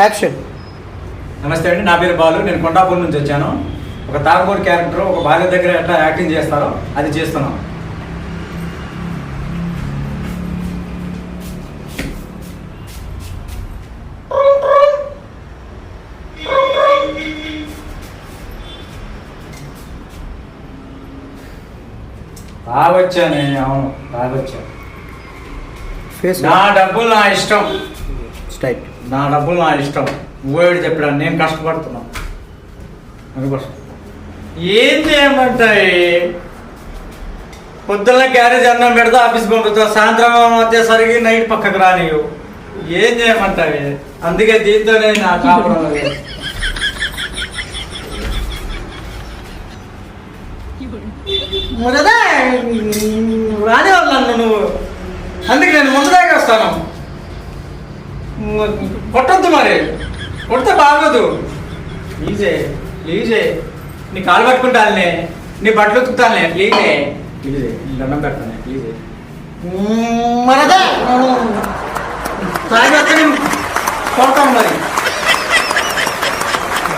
Action. నమస్తే అండి నా పేరు బాలు. నేను కొండాపూర్ నుంచి వచ్చాను. ఒక తాగబోరు క్యారెక్టర్ ఒక భార్య దగ్గర ఎట్లా యాక్టింగ్ చేస్తారో అది చేస్తున్నాం. తాగొచ్చానే అవును తాగొచ్చా నా డబ్బులు నా ఇష్టం. స్ట్రైట్ నా డబ్బులు నా ఇష్టం. నువ్వేడు చెప్పాడు నేను కష్టపడుతున్నా. అందుకోసం ఏం చేయమంటాయి పొద్దున్న గ్యారేజ్ అన్నం పెడతా ఆఫీస్ పంపుతా సాయంత్రం వచ్చేసరికి నైట్ పక్కకు రానియు ఏం చేయమంటావి అందుకే దీంతోనే నా కాపురం అది. మొదట రాని నన్ను నువ్వు. అందుకే నేను ముందుదాకా వస్తాను. కొట్టద్దు మరి. కొడితే బాగోదు. ప్లీజే ప్లీజే నీ కాలు పట్టుకుంటానులే. నీ బట్టలు ఉతుకుతానులే. ప్లీజే ప్లీజే నీ దండం పెడతానే ప్లీజే వచ్చి కొడతాను మరి.